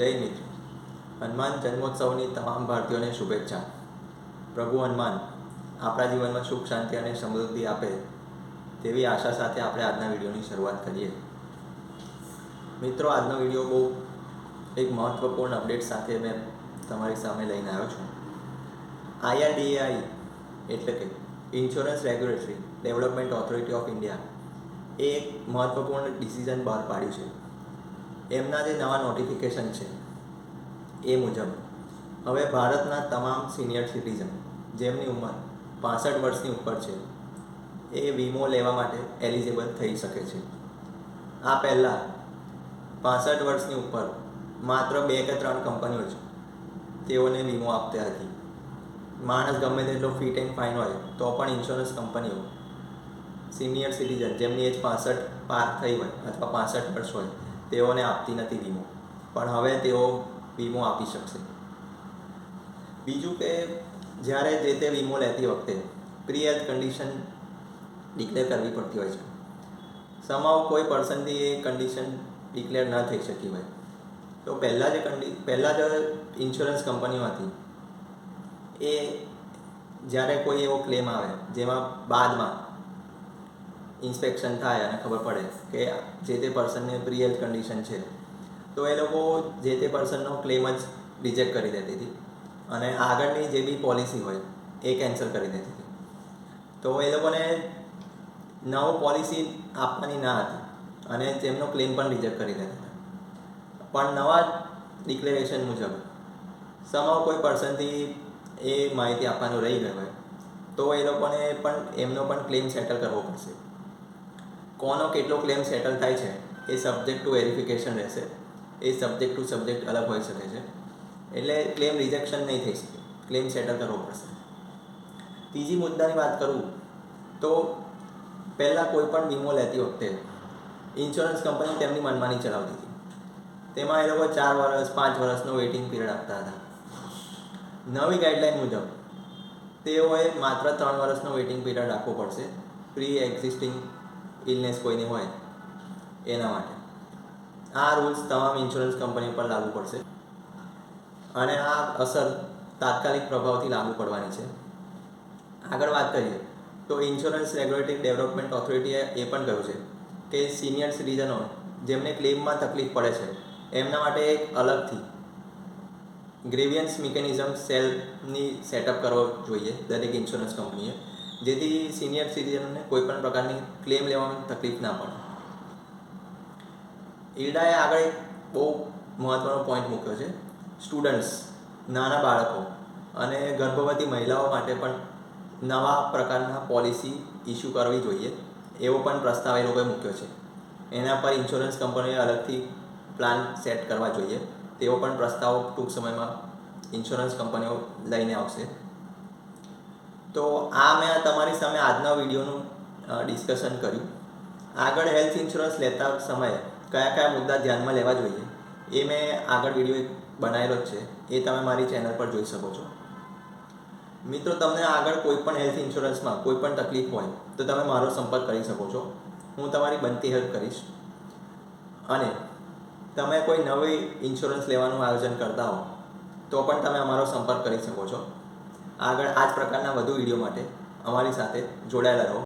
મિત્ર હનુમાન જન્મોત્સવની તમામ ભારતીયોને શુભેચ્છા. પ્રભુ હનુમાન, આપણા જીવનમાં સુખ, શાંતિ અને સમૃદ્ધિ આપે તેવી આશા સાથે આપણે આજના વિડીયોની શરૂઆત કરીએ. મિત્રો, આજનો વીડિયો બહુ એક મહત્ત્વપૂર્ણ અપડેટ સાથે મેં તમારી સામે લઈને આવ્યો છું. આઈઆરડીએઆઈ એટલે કે insurance regulatory development authority of India એ એક મહત્ત્વપૂર્ણ ડિસિઝન બહાર પાડ્યું છે. એમના જે નવા નોટિફિકેશન છે, એ મુજબ. હવે ભારતના તમામ સિનિયર સિટીઝન જેમની ઉંમર પાસઠ વર્ષની ઉપર છે, એ વીમો લેવા માટે એલિજિબલ થઈ શકે છે. આ પહેલાં પાસઠ વર્ષની ઉપર માત્ર બે કે ત્રણ કંપનીઓ છે તેઓને વીમો આપતી હતી. માણસ ગમે તેટલો ફિટ એન્ડ ફાઇન હોય, તો પણ ઇન્સ્યોરન્સ કંપનીઓ સિનિયર સિટીઝન જેમની એજ પાસઠ પાર થઈ હોય અથવા પાસઠ વર્ષ હોય તેઓને આપતી નથી વીમો. પણ હવે તેઓ વીમો આપી શકશે. બીજું કે જ્યારે જે તે વીમો લેતી વખતે પ્રી હેલ્થ કન્ડિશન ડિક્લેર કરવી પડતી હોય છે. સમાવ કોઈ પર્સનથી એ કન્ડિશન ડિક્લેર ન થઈ શકી હોય. તો પહેલાં જે કંડી પહેલાં જે ઇન્સ્યોરન્સ કંપનીઓ હતી એ જ્યારે કોઈ એવો ક્લેમ આવે, જેમાં બાદમાં ઇન્સ્પેક્શન થાય અને ખબર પડે કે જે તે પર્સનને પ્રી હેલ્થ કન્ડિશન છે. તો એ લોકો જે તે પર્સનનો ક્લેમ જ રિજેક્ટ કરી દેતી હતી અને આગળની જે બી પોલિસી હોય એ કેન્સલ કરી દેતી હતી. તો એ લોકોને નવો પોલિસી આપવાની ના હતી અને તેમનો ક્લેમ પણ રિજેક્ટ કરી દેતા હતા. પણ નવા ડિક્લેરેશન મુજબ સમાવ કોઈ પર્સનથી એ માહિતી આપવાનું રહી ગયું હોય, તો એ લોકોને પણ એમનો પણ ક્લેમ સેટલ કરવો પડશે. કોનો કેટલો ક્લેમ સેટલ થાય છે, એ સબ્જેક્ટ ટુ વેરિફિકેશન રહેશે. એ સબ્જેક્ટ ટુ સબ્જેક્ટ અલગ હોઈ શકે છે. એટલે ક્લેમ રિજેક્શન નહીં થઈ શકે. ક્લેમ સેટલ કરવો પડશે. ત્રીજી મુદ્દાની વાત કરું, તો પહેલાં કોઈ પણ વીમો લેતી વખતે ઇન્સ્યોરન્સ કંપની તેમની મનમાની ચલાવતી હતી. તેમાં એ લોકો ચાર વર્ષ, પાંચ વર્ષનો વેઇટિંગ પીરિયડ આપતા હતા. નવી ગાઈડલાઇન મુજબ, તેઓએ માત્ર ત્રણ વર્ષનો વેઇટિંગ પીરિયડ રાખવો પડશે. પ્રી એક્ઝિસ્ટિંગ ઇલનેસ કોઈની હોય, એના માટે. આ રૂલ્સ તમામ ઇન્સ્યોરન્સ કંપની પર લાગુ પડશે. અને આ અસર તાત્કાલિક પ્રભાવથી લાગુ પડવાની છે. આગળ વાત કરીએ, તો ઇન્સ્યોરન્સ રેગ્યુલેટરી ડેવલપમેન્ટ ઓથોરિટીએ એ પણ કહ્યું છે કે સિનિયર સિટીઝનો જેમને ક્લેમમાં તકલીફ પડે છે, એમના માટે એક અલગથી ગ્રેવિયન્સ મિકેનિઝમ સેલની સેટઅપ કરવો જોઈએ દરેક ઇન્સ્યોરન્સ કંપનીએ જેથી સિનિયર સિટીઝનને કોઈ પણ પ્રકારની ક્લેમ લેવામાં તકલીફ ના પડે. ઈરડાએ આગળ એક બહુ મહત્ત્વનો પોઈન્ટ મૂક્યો છે. સ્ટુડન્ટ્સ નાના બાળકો અને ગર્ભવતી મહિલાઓ માટે પણ નવા પ્રકારના પોલિસી ઇસ્યુ કરવી જોઈએ એવો પણ પ્રસ્તાવ એ લોકોએ મૂક્યો છે. એના પર ઇન્સ્યોરન્સ કંપનીએ અલગથી પ્લાન સેટ કરવા જોઈએ. તેવો પણ પ્રસ્તાવ ટૂંક સમયમાં ઇન્સ્યોરન્સ કંપનીઓ લઈને આવશે. તો આ મેં તમારી સામે આજના વિડીયોનું ડિસ્કશન કર્યું. આગળ હેલ્થ ઇન્સ્યોરન્સ લેતા સમયે કયા કયા મુદ્દા ધ્યાનમાં લેવા જોઈએ, એ મેં આગળ વીડિયો બનાવેલો જ છે, એ તમે મારી ચેનલ પર જોઈ શકો છો. મિત્રો, તમને આગળ કોઈ પણ હેલ્થ ઇન્સ્યોરન્સમાં કોઈ પણ તકલીફ હોય, તો તમે મારો સંપર્ક કરી શકો છો. હું તમારી બનતી હેલ્પ કરીશ. અને તમે કોઈ નવી ઇન્સ્યોરન્સ લેવાનું આયોજન કરતા હો, તો પણ તમે અમારો સંપર્ક કરી શકો છો. આગળ આ જ પ્રકારના વધુ વીડિયો માટે અમારી સાથે જોડાયેલા રહો.